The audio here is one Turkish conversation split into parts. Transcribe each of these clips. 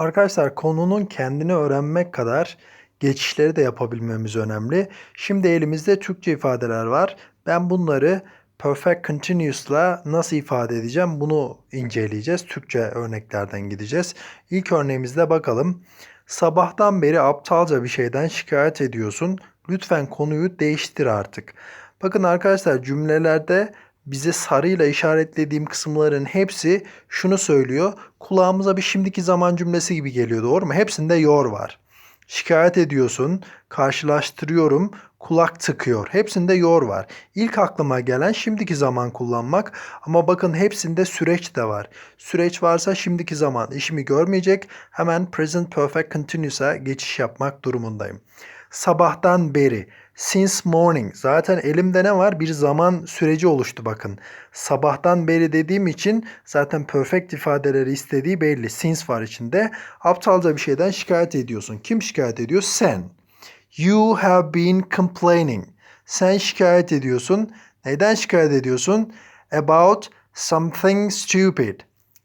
Arkadaşlar konunun kendini öğrenmek kadar geçişleri de yapabilmemiz önemli. Şimdi elimizde Türkçe ifadeler var. Ben bunları perfect continuous'la nasıl ifade edeceğim bunu inceleyeceğiz. Türkçe örneklerden gideceğiz. İlk örneğimizde bakalım. Sabahtan beri aptalca bir şeyden şikayet ediyorsun. Lütfen konuyu değiştir artık. Bakın arkadaşlar cümlelerde bize sarıyla işaretlediğim kısımların hepsi şunu söylüyor. Kulağımıza bir şimdiki zaman cümlesi gibi geliyor doğru mu? Hepsinde yor var. Şikayet ediyorsun, karşılaştırıyorum, kulak tıkıyor. Hepsinde yor var. İlk aklıma gelen şimdiki zaman kullanmak ama bakın hepsinde süreç de var. Süreç varsa şimdiki zaman işimi görmeyecek. Hemen present perfect continuous'a geçiş yapmak durumundayım. Sabahtan beri since morning zaten elimde ne var? Bir zaman süreci oluştu bakın. Sabahtan beri dediğim için zaten perfect ifadeleri istediği belli. Since var içinde. Aptalca bir şeyden şikayet ediyorsun. Kim şikayet ediyor? Sen. You have been complaining. Sen şikayet ediyorsun. Neden şikayet ediyorsun? About something stupid.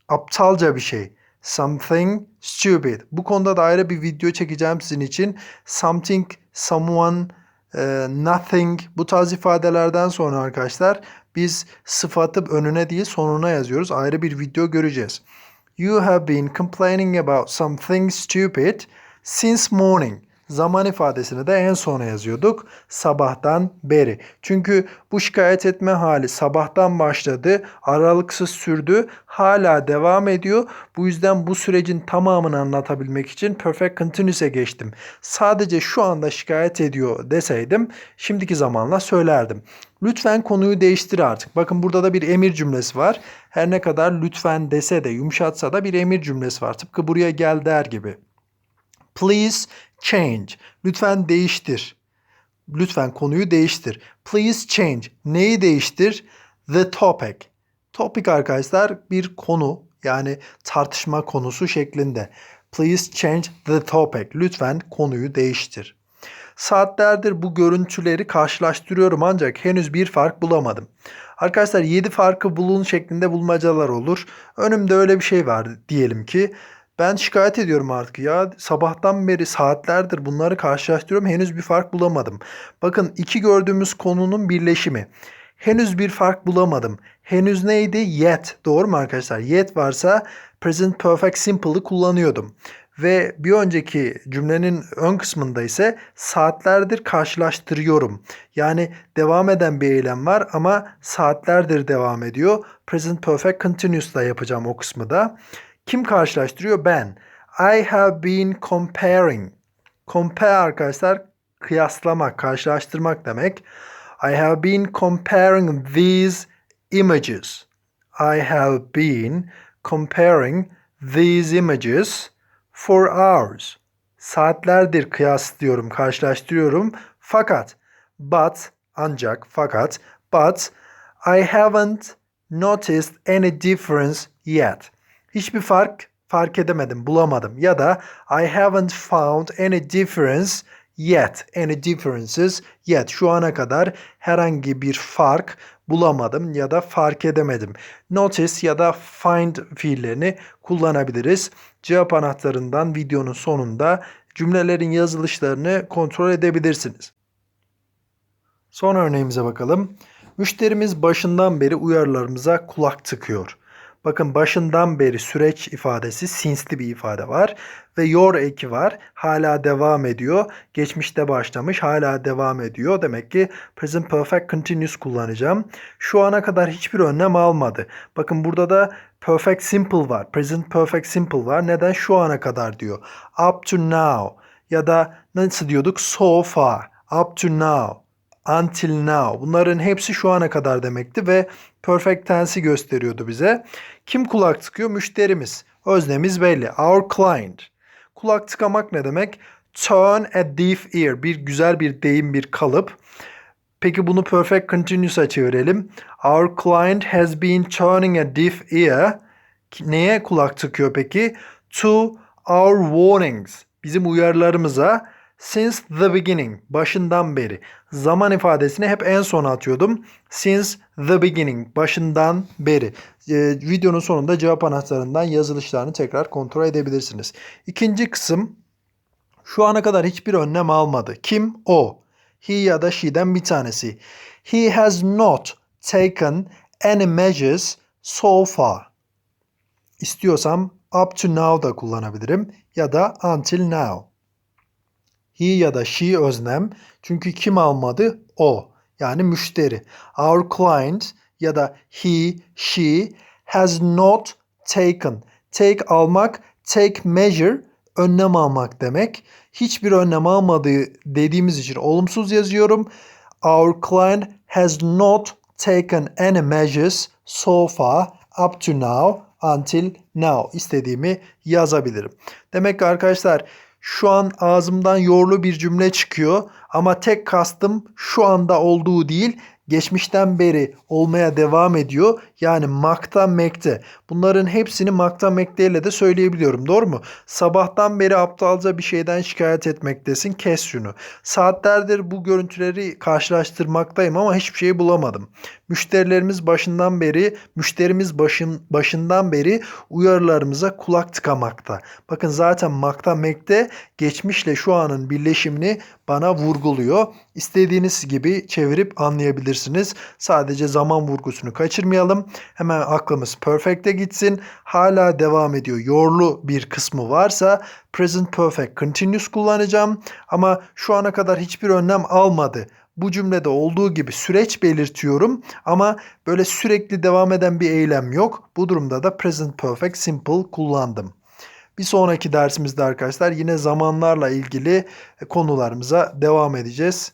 Aptalca bir şey. Something stupid. Bu konuda da ayrı bir video çekeceğim sizin için. Something, someone, e, nothing bu tarz ifadelerden sonra arkadaşlar biz sıfatı önüne değil sonuna yazıyoruz. Ayrı bir video göreceğiz. You have been complaining about something stupid since morning. Zaman ifadesini de en sona yazıyorduk. Sabahtan beri. Çünkü bu şikayet etme hali sabahtan başladı. Aralıksız sürdü. Hala devam ediyor. Bu yüzden bu sürecin tamamını anlatabilmek için perfect continuous'e geçtim. Sadece şu anda şikayet ediyor deseydim şimdiki zamanla söylerdim. Lütfen konuyu değiştir artık. Bakın burada da bir emir cümlesi var. Her ne kadar lütfen dese de yumuşatsa da bir emir cümlesi var. Tıpkı buraya gel der gibi. Please change. Lütfen değiştir. Lütfen konuyu değiştir. Please change. Neyi değiştir? The topic. Topic arkadaşlar bir konu yani tartışma konusu şeklinde. Please change the topic. Lütfen konuyu değiştir. Saatlerdir bu görüntüleri karşılaştırıyorum ancak henüz bir fark bulamadım. Arkadaşlar 7 farkı bulun şeklinde bulmacalar olur. Önümde öyle bir şey var diyelim ki. Ben şikayet ediyorum artık ya. Sabahtan beri saatlerdir bunları karşılaştırıyorum. Henüz bir fark bulamadım. Bakın iki gördüğümüz konunun birleşimi. Henüz bir fark bulamadım. Henüz neydi? Yet. Doğru mu arkadaşlar? Yet varsa present perfect simple'ı kullanıyordum. Ve bir önceki cümlenin ön kısmında ise saatlerdir karşılaştırıyorum. Yani devam eden bir eylem var ama saatlerdir devam ediyor. Present perfect continuous'la yapacağım o kısmı da. Kim karşılaştırıyor? Ben. I have been comparing. Compare arkadaşlar kıyaslamak, karşılaştırmak demek. I have been comparing these images. I have been comparing these images for hours. Saatlerdir kıyaslıyorum, karşılaştırıyorum. Fakat, but, ancak, fakat, but I haven't noticed any difference yet. Hiçbir fark fark edemedim, bulamadım. Ya da I haven't found any difference yet. Any differences yet. Şu ana kadar herhangi bir fark bulamadım ya da fark edemedim. Notice ya da find fiillerini kullanabiliriz. Cevap anahtarından videonun sonunda cümlelerin yazılışlarını kontrol edebilirsiniz. Son örneğimize bakalım. Müşterimiz başından beri uyarılarımıza kulak tıkıyor. Bakın başından beri süreç ifadesi since'li bir ifade var ve your eki var. Hala devam ediyor. Geçmişte başlamış, hala devam ediyor. Demek ki present perfect continuous kullanacağım. Şu ana kadar hiçbir önlem almadı. Bakın burada da perfect simple var. Present perfect simple var. Neden şu ana kadar diyor. Up to now ya da nasıl diyorduk? So far. Up to now until now. Bunların hepsi şu ana kadar demekti ve perfect tense'i gösteriyordu bize. Kim kulak tıkıyor? Müşterimiz. Öznemiz belli. Our client. Kulak tıkamak ne demek? Turn a deaf ear. Bir güzel bir deyim, bir kalıp. Peki bunu perfect continuous'a çevirelim. Our client has been turning a deaf ear. Neye kulak tıkıyor peki? To our warnings. Bizim uyarılarımıza since the beginning. Başından beri. Zaman ifadesini hep en sona atıyordum. Since the beginning. Başından beri. Ee, videonun sonunda cevap anahtarından yazılışlarını tekrar kontrol edebilirsiniz. İkinci kısım şu ana kadar hiçbir önlem almadı. Kim? O. He ya da she'den bir tanesi. He has not taken any measures so far. İstiyorsam up to now da kullanabilirim ya da until now. He ya da she öznem. Çünkü kim almadı? O. Yani müşteri. Our client ya da he, she has not taken. Take almak, take measure önlem almak demek. Hiçbir önlem almadığı dediğimiz için olumsuz yazıyorum. Our client has not taken any measures so far up to now until now istediğimi yazabilirim. Demek ki arkadaşlar şu an ağzımdan yoğurlu bir cümle çıkıyor ama tek kastım şu anda olduğu değil geçmişten beri olmaya devam ediyor. Yani makta mekte. Bunların hepsini makta mekte ile de söyleyebiliyorum. Doğru mu? Sabahtan beri aptalca bir şeyden şikayet etmektesin. Kes şunu. Saatlerdir bu görüntüleri karşılaştırmaktayım ama hiçbir şey bulamadım. Müşterilerimiz başından beri, müşterimiz başın, başından beri uyarılarımıza kulak tıkamakta. Bakın zaten makta mekte geçmişle şu anın birleşimini bana vurguluyor. İstediğiniz gibi çevirip anlayabilirsiniz. Sadece zaman vurgusunu kaçırmayalım. Hemen aklımız perfect'e gitsin. Hala devam ediyor. Yorlu bir kısmı varsa present perfect continuous kullanacağım. Ama şu ana kadar hiçbir önlem almadı. Bu cümlede olduğu gibi süreç belirtiyorum ama böyle sürekli devam eden bir eylem yok. Bu durumda da present perfect simple kullandım. Bir sonraki dersimizde arkadaşlar yine zamanlarla ilgili konularımıza devam edeceğiz.